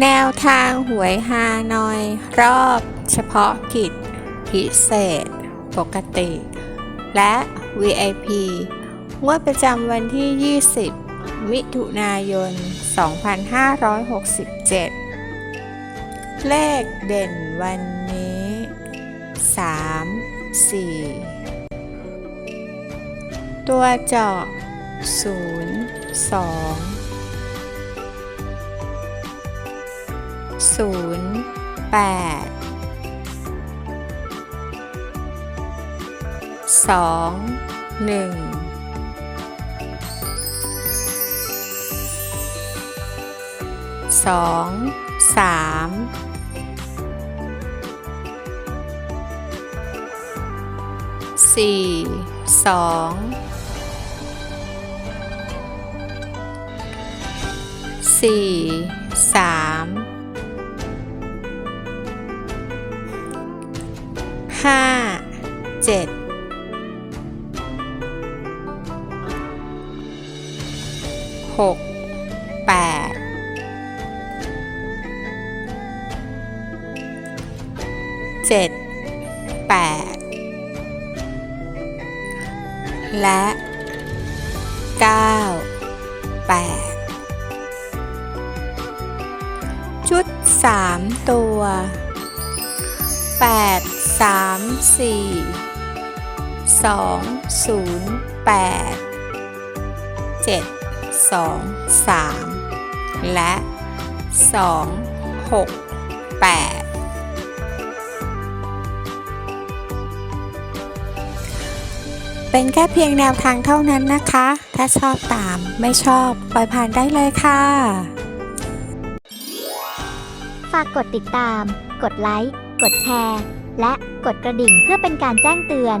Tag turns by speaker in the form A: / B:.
A: แนวทางหวยฮานอย รอบเฉพาะกิจ พิเศษ ปกติ และ VIP งวดประจำวันที่ 20 มิถุนายน 2567 เลขเด่นวันนี้ 3 4 ตัวเจาะ 0 2 ศูนย์แปดสองหนึ่งสองสามสี่สองสี่สาม 7หกแปดเจ็ดแปดและเก้าแปดชุดสามตัวแปดสามสี่ สองศูนย์แปดเจ็ดสองสามและสองหกแปดเป็นแค่เพียงแนวทางเท่านั้นนะคะ ถ้าชอบตามไม่ชอบ ปล่อยผ่านได้เลยค่ะ
B: ฝากกดติดตาม กดไลค์ กดแชร์ และกดกระดิ่งเพื่อเป็นการแจ้งเตือน